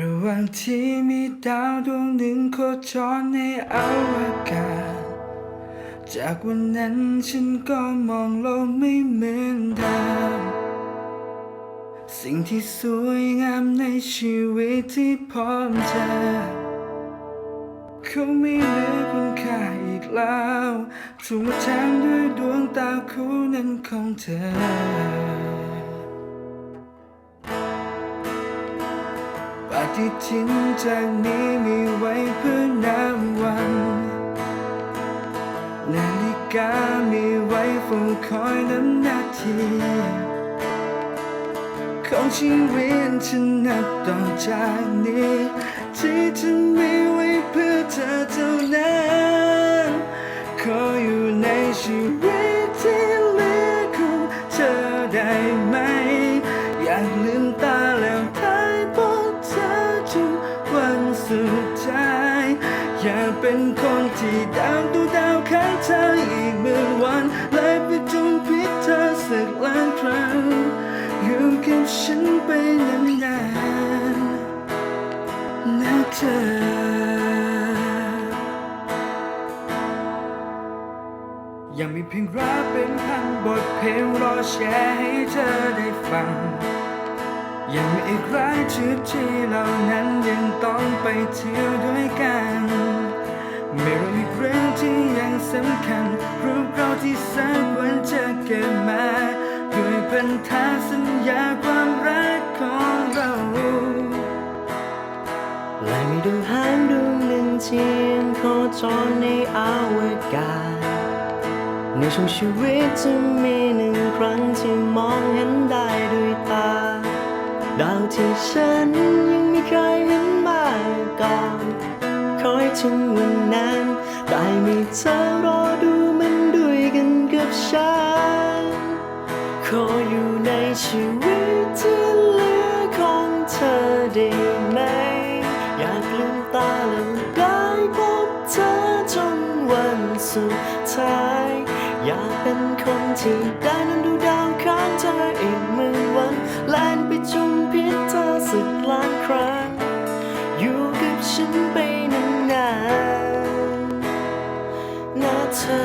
ระหว่างที่มีดาวดวงหนึ่งโคจรในอวกาศ จากวันนั้นฉันก็มองโลกไม่เหมือนเดิมสิ่งที่สวยงามในชีวิตที่พร้อมเจอเขาไม่เหลือคุณค่าอีกแล้วถูกแทนด้วยดวงตาคู่นั้นของเธอ ปฏิทินจากนี้มีไว้เพื่อนับวันนาฬิกามีไว้เฝ้าคอยน้ำนาทีของชีวิตฉันนับต่อจากนี้ ที่จะมีไว้เพื่อเธอเท่านั้นขออยู่ เป็นคนที่ดาวดูดาวข้างเธออีกหมื่นวันเลยไปจุมพิษเธอสักล้านครั้งอยู่กับฉันไปนานๆนะเธอยังมีเพียงรักเป็นพันบทเพลงรอแชร์ให้เธอได้ฟัง ยังมีอีกหลายทริปที่เรานั้นยังต้องไปเที่ยวด้วยกัน ไม่รู้อีกเรื่องที่ยังสำคัญ รูปเราที่สักวันจะเกิดมาด้วยพันธสัญญาความรักของเราและมีดวงหางดวงหนึ่งที่ยังโคจรในอวกาศในช่วงชีวิตจะมีหนึ่งครั้งที่มองเห็นได้ด้วยตา ดาวที่ฉันยังไม่เคยเห็นมาก่อน คอยถึงวันนั้น ได้มีเธอรอดูมันด้วยกันกับฉัน ขออยู่ในชีวิตที่เหลือของเธอได้ไหม อยากลืมตาแล้วได้พบเธอจนวันสุดท้าย อยากเป็นคนที่ได้นั้นดูดาวข้างเธอ เธอ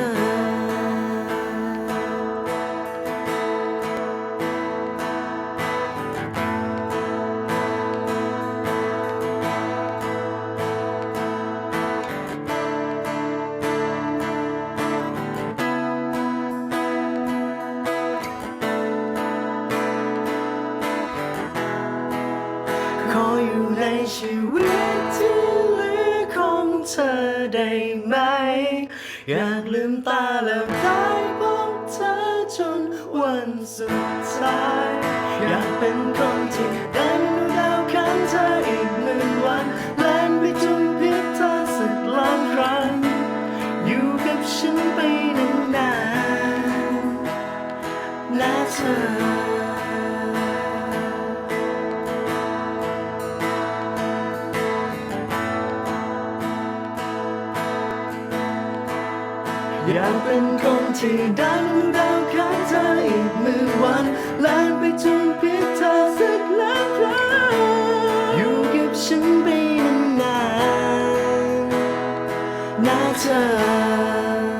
ขออยู่ในชีวิตที่เหลือของเธอได้ไหม อยากลืมตาแล้วได้พบเธอจนวันสุดท้าย อยากเป็น อยากเป็นคนที่ดังดาวข้างเธออีกมือวันแลานไปจนพิดเธอสักแล้วครั้งอยู่กับฉันไปนานๆนาเธอ